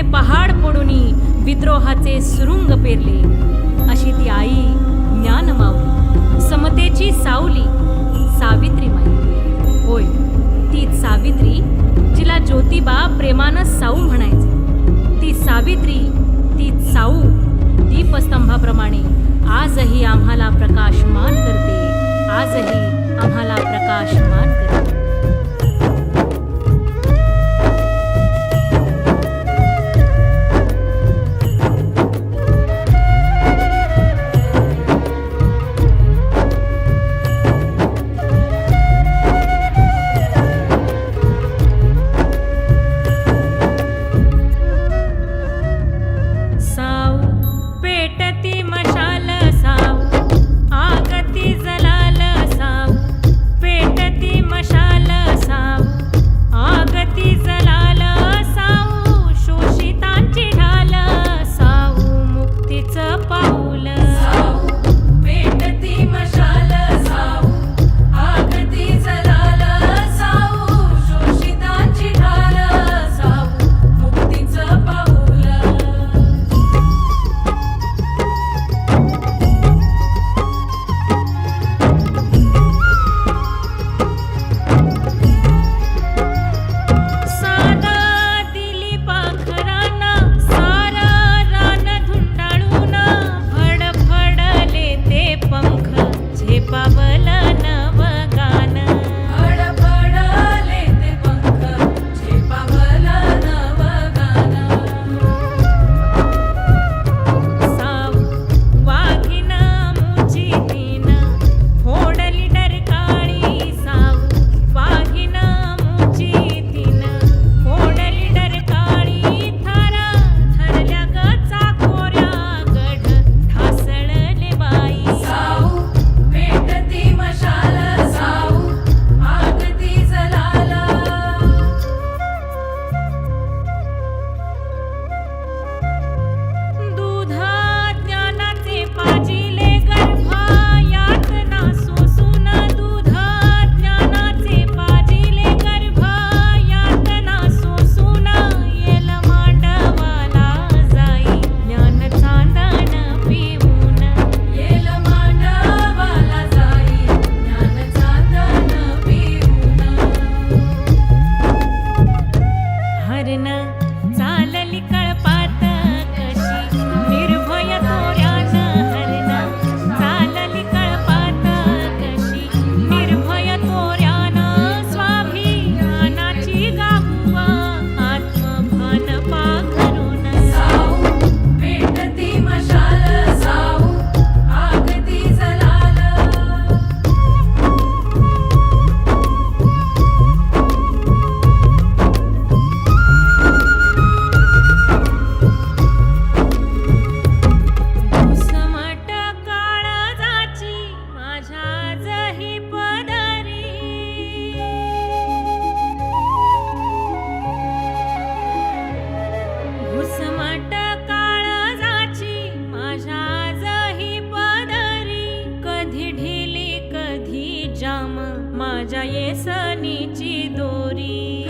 शक्तीचे पहाड पडून विद्रोहाचे सुरुंग पेरले. अशी ती आई ज्ञान मावली समतेची सावली सावित्री माई होय ती सावित्री जिला ज्योतिबा प्रेमानं साऊ म्हणायचे. ती सावित्री ती साऊ दीपस्तंभाप्रमाणे आजही आम्हाला प्रकाशमान करते. आजही आम्हाला प्रकाशमान करते. येसनीची दोरी.